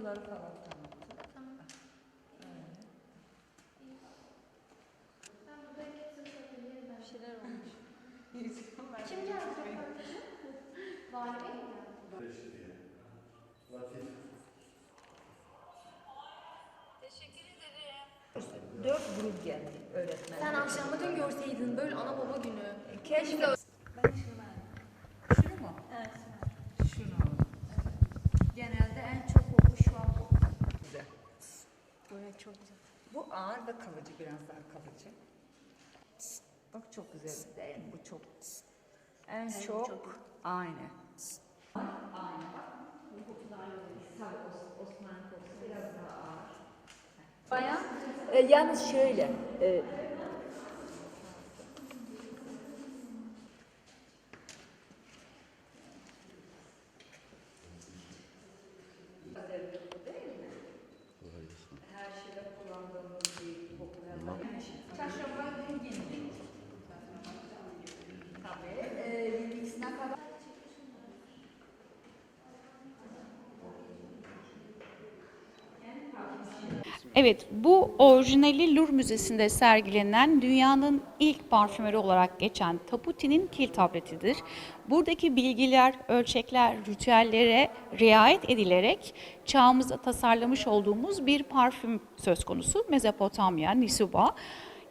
kapıları falan tanıttı. Tamam. Ben burada kimse satabilir ben. Bir şeyler olmuş. Birisi ben Kim geldi? Vali Bey mi geldi? Dört grup geldi öğretmen. Sen akşamı dün görseydin böyle ana baba günü. Keşke. Ben şunu Şunu mu? Evet. Şunu. Genelde en çok koku şu an bu. Güzel. Evet çok güzel. Bu ağır ve kalıcı, biraz daha kalıcı. Bak çok güzel değil mi? Bu çok. En Evet, çok, çok. aynı. Aynı bak. Tabii Os- Osman kokusu biraz daha ağır. Bayağı, e, yalnız şöyle, e, Özel bir koku değil mi? Her şeyde kullandığımız bir kokular var. Çarşamba dingin. Tabii. E, Limbix'ine kadar. Evet, bu orijinali Louvre Müzesi'nde sergilenen dünyanın ilk parfümeri olarak geçen Taputi'nin kil tabletidir. Buradaki bilgiler, ölçekler, ritüellere riayet edilerek çağımızda tasarlamış olduğumuz bir parfüm söz konusu. Mezopotamya, Nisuba.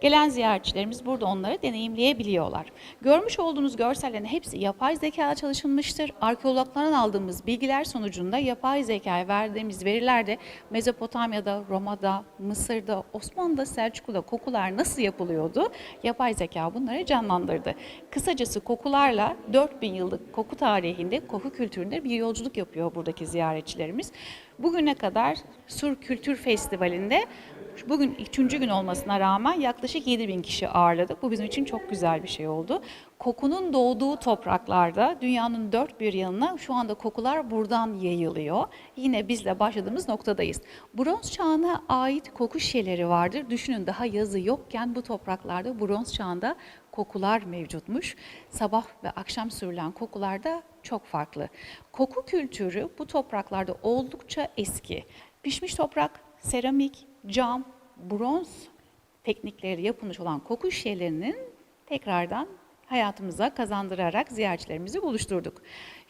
Gelen ziyaretçilerimiz burada onları deneyimleyebiliyorlar. Görmüş olduğunuz görsellerin hepsi yapay zeka çalışılmıştır. Arkeologlardan aldığımız bilgiler sonucunda yapay zekaya verdiğimiz verilerde Mezopotamya'da, Roma'da, Mısır'da, Osmanlı'da, Selçuklu'da kokular nasıl yapılıyordu? Yapay zeka bunları canlandırdı. Kısacası kokularla 4000 yıllık koku tarihinde, koku kültüründe bir yolculuk yapıyor buradaki ziyaretçilerimiz. Bugüne kadar Sur Kültür Festivali'nde Bugün üçüncü gün olmasına rağmen yaklaşık 7 bin kişi ağırladık. Bu bizim için çok güzel bir şey oldu. Kokunun doğduğu topraklarda dünyanın dört bir yanına şu anda kokular buradan yayılıyor. Yine bizle başladığımız noktadayız. Bronz çağına ait koku şişeleri vardır. Düşünün daha yazı yokken bu topraklarda bronz çağında kokular mevcutmuş. Sabah ve akşam sürülen kokular da çok farklı. Koku kültürü bu topraklarda oldukça eski. Pişmiş toprak, seramik, cam, bronz teknikleri yapılmış olan koku şişelerinin tekrardan hayatımıza kazandırarak ziyaretçilerimizi buluşturduk.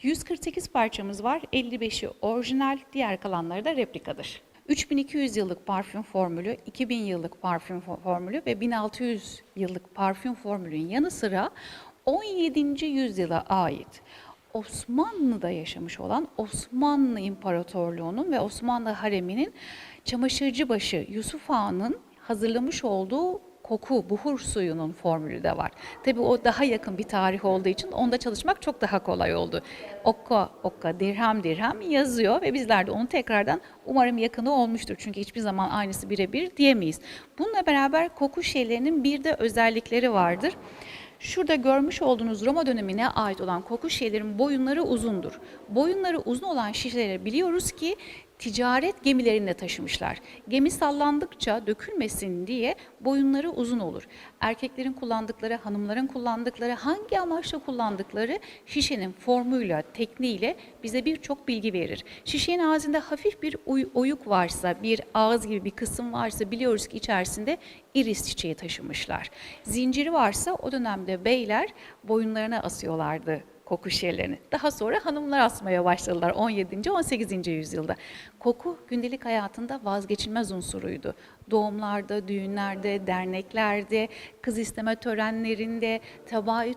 148 parçamız var. 55'i orijinal, diğer kalanları da replikadır. 3200 yıllık parfüm formülü, 2000 yıllık parfüm fo- formülü ve 1600 yıllık parfüm formülün yanı sıra 17. yüzyıla ait Osmanlı'da yaşamış olan Osmanlı İmparatorluğu'nun ve Osmanlı hareminin çamaşırcıbaşı Yusuf Ağa'nın hazırlamış olduğu koku, buhur suyunun formülü de var. Tabii o daha yakın bir tarih olduğu için onda çalışmak çok daha kolay oldu. Okka, okka, dirhem, dirhem yazıyor ve bizler de onu tekrardan umarım yakını olmuştur. Çünkü hiçbir zaman aynısı birebir diyemeyiz. Bununla beraber koku şeylerinin bir de özellikleri vardır. Şurada görmüş olduğunuz Roma dönemine ait olan koku şişelerin boyunları uzundur. Boyunları uzun olan şişeleri biliyoruz ki ticaret gemilerinde taşımışlar. Gemi sallandıkça dökülmesin diye boyunları uzun olur. Erkeklerin kullandıkları, hanımların kullandıkları, hangi amaçla kullandıkları şişenin formuyla, tekniğiyle bize birçok bilgi verir. Şişenin ağzında hafif bir oy- oyuk varsa, bir ağız gibi bir kısım varsa biliyoruz ki içerisinde iris çiçeği taşımışlar. Zinciri varsa o dönemde beyler boyunlarına asıyorlardı koku şişelerini. Daha sonra hanımlar asmaya başladılar 17. 18. yüzyılda. Koku gündelik hayatında vazgeçilmez unsuruydu. Doğumlarda, düğünlerde, derneklerde, kız isteme törenlerinde, tebaü,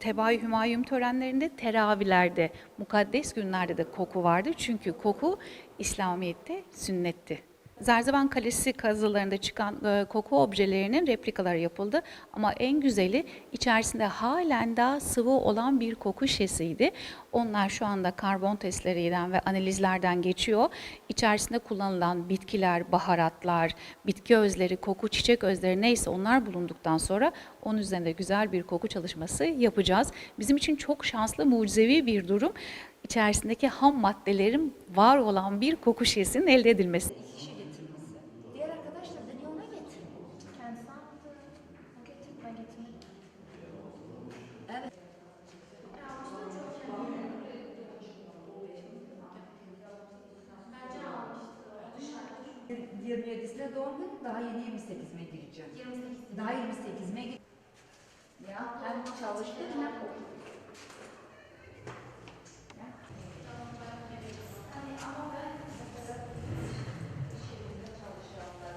tebaü hümayum törenlerinde, teravilerde, mukaddes günlerde de koku vardı. Çünkü koku İslamiyet'te sünnetti. Zerzevan Kalesi kazılarında çıkan e, koku objelerinin replikaları yapıldı. Ama en güzeli içerisinde halen daha sıvı olan bir koku şişesiydi. Onlar şu anda karbon testlerinden ve analizlerden geçiyor. İçerisinde kullanılan bitkiler, baharatlar, bitki özleri, koku, çiçek özleri neyse onlar bulunduktan sonra onun üzerinde güzel bir koku çalışması yapacağız. Bizim için çok şanslı, mucizevi bir durum. İçerisindeki ham maddelerin var olan bir koku şişesinin elde edilmesi. 27'sine doğum. Daha yeni 28'ime gireceğim. 28 Daha 28'ime gireceğim. Ya hem çalıştım hem